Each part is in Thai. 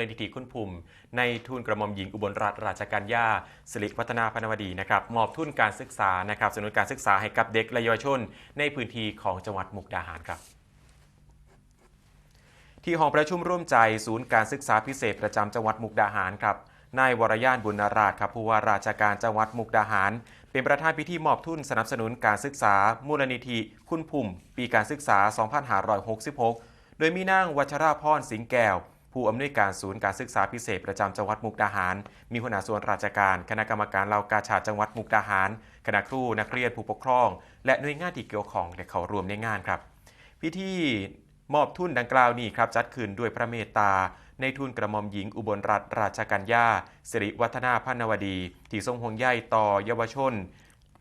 ลนิธิคุณภูมิ ในทุนกระหม่อมหญิงอุบลรัตนราชกัญญาสิริวัฒนาพนวดีนะครับมอบทุนการศึกษานะครับสนับสนุนการศึกษาให้กับเด็กและเยาวชน ในพื้นที่ของจังหวัดมุกดาหารครับที่ห้องประชุมร่วมใจศูนย์การศึกษาพิเศษประจำจังหวัดมุกดาหารครับนายวรยานบุญนาราชครับผู้ว่าราชการจังหวัดมุกดาหาร เป็นประธานพิธีมอบทุนสนับสนุนการศึกษา มูลนิธิ คุณภูมิ ปีการศึกษา 2566 โดยมีนางวัชราพรสิงแก้ว ผู้อำนวยการศูนย์การศึกษาพิเศษประจำจังหวัดมุกดาหาร มีหัวหน้าส่วนราชการ คณะกรรมการเหล่ากาชาดจังหวัดมุกดาหาร คณะครูนักเรียนผู้ปกครอง และหน่วยงานที่เกี่ยวข้องได้เข้าร่วมในงานครับ พิธีมอบทุนดังกล่าวนี้ครับจัดขึ้นด้วยพระเมตตา ในทุนกระหม่อมหญิงอุบลรัตนราชกัญญาสิริวัฒนาพันนวดี ที่ทรงห่วงใยต่อเยาวชน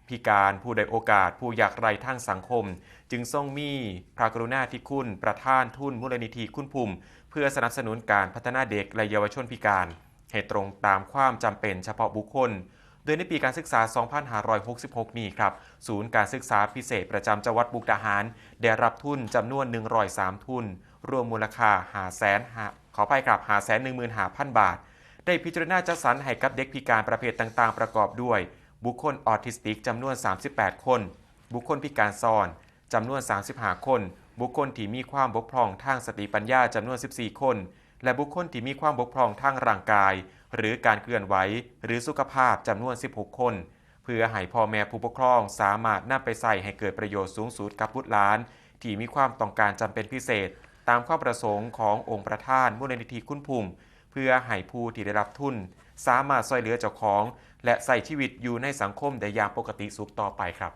พิการผู้ใดโอกาสผู้อยากไร้ทางสังคม จึงทรงมีพระกรุณาธิคุณ ประธานทุนมูลนิธิคุณภูมิ เพื่อสนับสนุนการพัฒนาเด็กและเยาวชนพิการ ให้ตรงตามความจำเป็นเฉพาะบุคคล โดยในปีการศึกษา 2566 นี้ครับ ศูนย์การศึกษาพิเศษประจำจังหวัดบุกดาหาร ได้รับทุนจำนวน 103 ทุน รวมมูลค่า5แสนขอไปครับ5แสน15,000 บาท ได้พิจารณาจัดสรรให้กับเด็กพิการประเภทต่าง ๆ ประกอบด้วย บุคคลออทิสติกจำนวน 38 คน บุคคลพิการซ้อนจำนวน 35 คน บุคคลที่มีความบกพร่องทางสติปัญญาจำนวน 14 คน และบุคคลที่มีความบกพร่องทางร่างกาย หรือการเคลื่อนไหวหรือสุขภาพจำนวน 16 คน เพื่อให้พ่อแม่ผู้ปกครองสามารถนำไปใส่ให้เกิดประโยชน์สูงสุดกับบุตรหลาน ที่มีความต้องการจำเป็นพิเศษ ตามความประสงค์ขององค์ประธานมูลนิธิคุณภูมิเพื่อให้ผู้ที่ได้รับทุน สามารถช่วยเหลือเจ้าของ และใส่ชีวิตอยู่ในสังคมได้อย่างปกติสุขต่อไปครับ